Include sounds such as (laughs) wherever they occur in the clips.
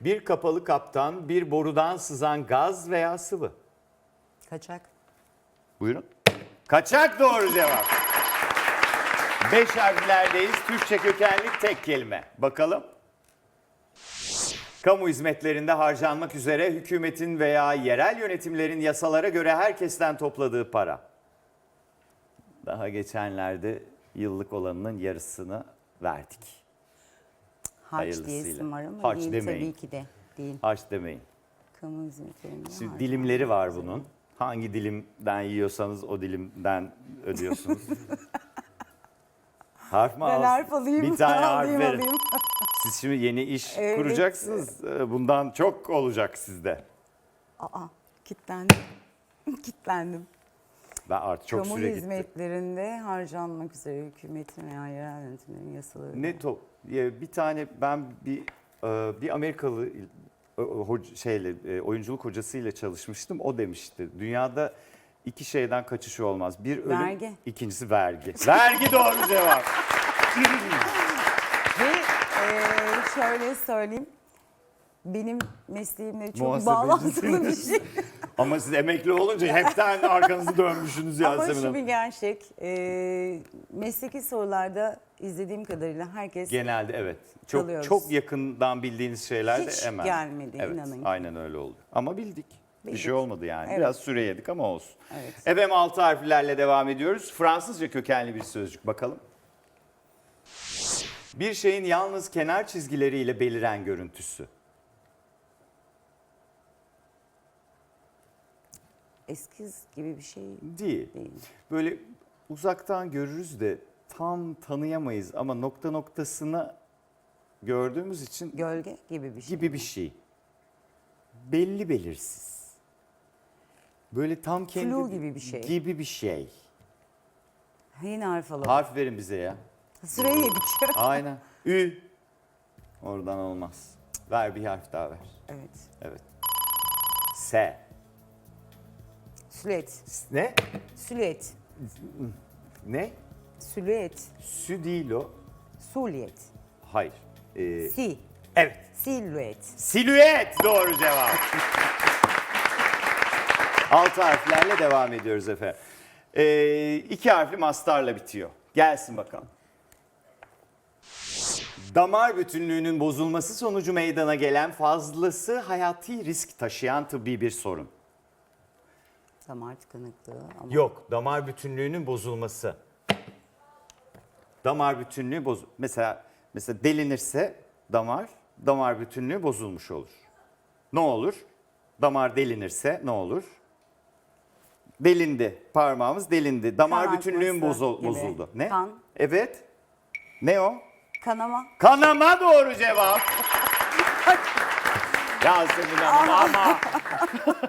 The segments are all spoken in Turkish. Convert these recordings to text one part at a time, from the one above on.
Bir kapalı kaptan bir borudan sızan gaz veya sıvı. Kaçak. Buyurun. Kaçak doğru cevap. Beş harflerdeyiz. Türkçe kökenli tek kelime. Bakalım. Kamu hizmetlerinde harcanmak üzere hükümetin veya yerel yönetimlerin yasalara göre herkesten topladığı para. Daha geçenlerde yıllık olanının yarısını verdik. Hayırlısıyla. diyesim var ama Harç değil demeyin. tabii ki de. Değil. Harç demeyin. Kamu hizmetlerinde Şimdi dilimleri var bunun. Hangi dilimden yiyorsanız o dilimden ödüyorsunuz. (laughs) harf mi Ben harf alayım. Bir tane harf alayım, verin. alayım. (laughs) Siz şimdi yeni iş Evet. kuracaksınız. Ee, Bundan çok olacak sizde. Aa, kitlendim. (laughs) kitlendim. Ben artık çok Kamu süre gitti. hizmetlerinde harcanmak üzere hükümetin veya yerel yönetimlerin yasaları. Ne top? ya Bir tane ben bir e, bir Amerikalı e, hoca- şeyle e, oyunculuk hocasıyla çalışmıştım. O demişti. Dünyada iki şeyden kaçış olmaz. Bir ölüm, Vergi. ikincisi vergi. (laughs) vergi doğru cevap. Ve eee, şöyle söyleyeyim. Benim mesleğimle çok Muhasebecisiniz. bağlantılı bir şey. (laughs) Ama siz emekli olunca hepten arkanızı dönmüşsünüz Ama Yasemin şu Hanım. bir gerçek. eee, mesleki sorularda izlediğim kadarıyla herkes Genelde evet. Çok Kalıyoruz. çok yakından bildiğiniz şeyler de Hiç hemen. gelmedi, evet, inanın. Aynen öyle oldu. Ama bildik. Bir şey olmadı yani. Evet. Biraz süre yedik ama olsun. Evet. Efendim altı harflerle devam ediyoruz. Fransızca kökenli bir sözcük bakalım. Bir şeyin yalnız kenar çizgileriyle beliren görüntüsü. Eskiz gibi bir şey Değil. değil. Böyle uzaktan görürüz de tam tanıyamayız ama nokta noktasını gördüğümüz için Gölge gibi bir şey. gibi bir şey. Belli belirsiz. Böyle tam kendi Flu gibi bir şey. Gibi bir şey. Yine harf alalım. Harf verin bize ya. Süreyi yedik. (laughs) Aynen. Ü. Oradan olmaz. Ver bir harf daha ver. evet. Evet. S. Sülüet. Ne? Sülüet. Ne? Sülüet. Sü değil o. Suliyet. Hayır. Ee, Si. evet. Silüet. Silüet doğru cevap. Altı harflerle devam ediyoruz efendim. Ee, iki harfli mastarla bitiyor. Gelsin bakalım. Damar bütünlüğünün bozulması sonucu meydana gelen fazlası hayati risk taşıyan tıbbi bir sorun. Damar tıkanıklığı ama Yok, damar bütünlüğünün bozulması. Damar bütünlüğü boz mesela mesela delinirse damar damar bütünlüğü bozulmuş olur. Ne olur? Damar delinirse ne olur? Delindi. Parmağımız delindi. Damar Kan bütünlüğün akması bozul- gibi. bozuldu. Ne? Kan. Evet. Ne o? kanama. Kanama doğru cevap. (laughs) Yasemin Hanım ama.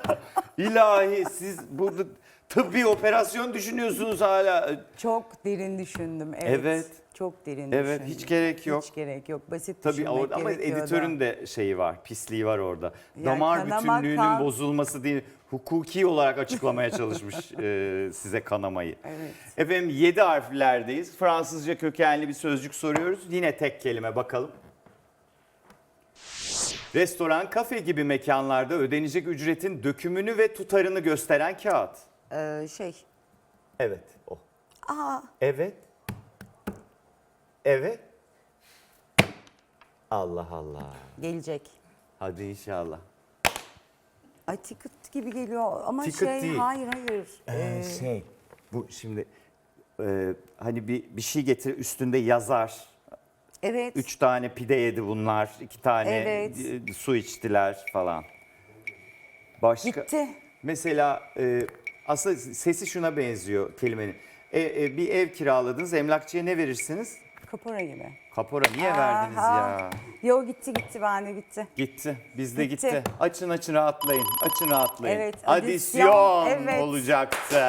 (laughs) İlahi siz burada tıbbi operasyon düşünüyorsunuz hala. Çok derin düşündüm. Evet. Evet. Çok derin Evet, düşündüm. hiç gerek yok. Hiç gerek yok. Basit Tabii düşünmek orada ama editörün de şeyi var, pisliği var orada. Yani Damar kanama, bütünlüğünün kan- bozulması değil, hukuki olarak açıklamaya çalışmış (laughs) e, size kanamayı. Evet. Efendim 7 harflerdeyiz. Fransızca kökenli bir sözcük soruyoruz. Yine tek kelime bakalım. Restoran, kafe gibi mekanlarda ödenecek ücretin dökümünü ve tutarını gösteren kağıt. Ee, şey. Evet, o. Aa, Evet. Evet. Allah Allah. gelecek. Hadi inşallah. Ay ticket gibi geliyor ama Ticket şey değil. hayır hayır. Ee, şey, bu şimdi e, hani bir bir şey getir üstünde yazar. Evet. Üç tane pide yedi bunlar, iki tane Evet. e, su içtiler falan. Başka Gitti. mesela e, aslında sesi şuna benziyor kelimenin. E, e, bir ev kiraladınız, emlakçıya ne verirsiniz? Kapora gibi. Kapora niye verdiniz ya? Yo gitti gitti bende gitti. Gitti. Bizde gitti. Gitti. Açın açın rahatlayın. Açın rahatlayın. Evet, Adisyon, adisyon, evet. olacaktı.